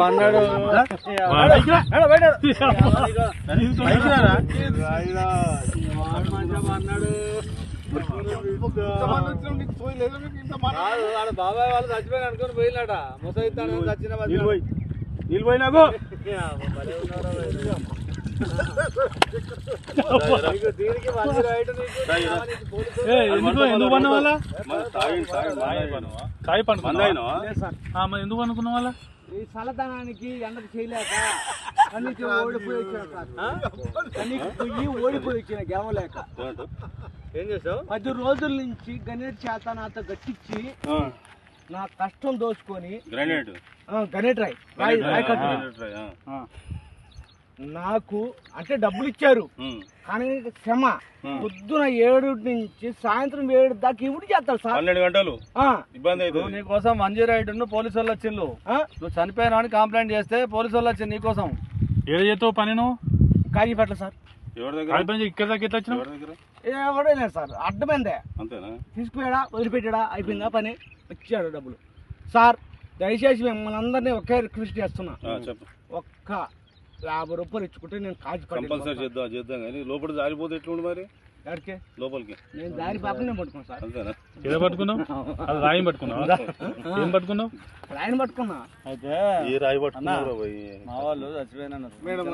అన్నాడు. మంచిగా బాబాయ్ వాళ్ళు చచ్చిపోయిన అనుకుని పోయినాడ ముసైతాను చచ్చిన ఎందుకు పన్ను. వాళ్ళ అనుకున్న వాళ్ళ ఈ చల్లదనానికి ఎండకు చేయలేక కన్నీకి ఓడిపోయి కన్నీకి పొయ్యి ఓడిపోయి వచ్చిన గెవలేక? ఏం చేసావు? పది రోజుల నుంచి గణేట్ చేత నాతో గట్టించి నా కష్టం దోచుకొని గ్రానైట్. నాకు అంటే డబ్బులు ఇచ్చారు. కానీ ఉమ్. పొద్దున ఏడు నుంచి సాయంత్రం ఏడు దాకా ఇవిడు చేస్తారు సార్. పన్నెండు గంటలు? ఆ, ఇబ్బంది అవుతుంది నీకోసం మంజీ రైడ్ పోలీసు వాళ్ళు వచ్చిండు ఆ, నువ్వు చనిపోయినా అని కంప్లైంట్ చేస్తే పోలీసు వాళ్ళు వచ్చింది నీకోసం ఏడ చేస్తావు పని నువ్వు? కాజీపేట సార్. ఎవరి దగ్గర? ఇక్కడ దాకా ఎట్లా వచ్చినావు? సార్. అడ్డమైందే. అంతేనా? తీసుకుపోయాడా వదిలిపెట్టాడా అయిపోయిందా పని? వచ్చాడు డబ్బులు. సార్ దయచేసి మిమ్మల్ని అందరినీ ఒకే రిక్వెస్ట్ చేస్తున్నా. ఒక్క యాభై రూపాయలు ఇచ్చుకుంటే నేను కాజీ కంపల్సరీ చేద్దాం చేద్దాం కానీ లోపల జారిపోతే ఎట్లుండి మరి? ఎక్కడికి లోపలికి. నేను దారి పాపనే పట్టుకున్నా సార్. అంతేనా? ఏడ పట్టుకున్నావు? అది రాయం పట్టుకున్నావా? ఏం పట్టుకున్నావు? ఆయన పట్టుకున్నా. అయితే ఏ రాయి పట్టుకున్నావు మా వాళ్ళు చచ్చిపోయినా మేడం.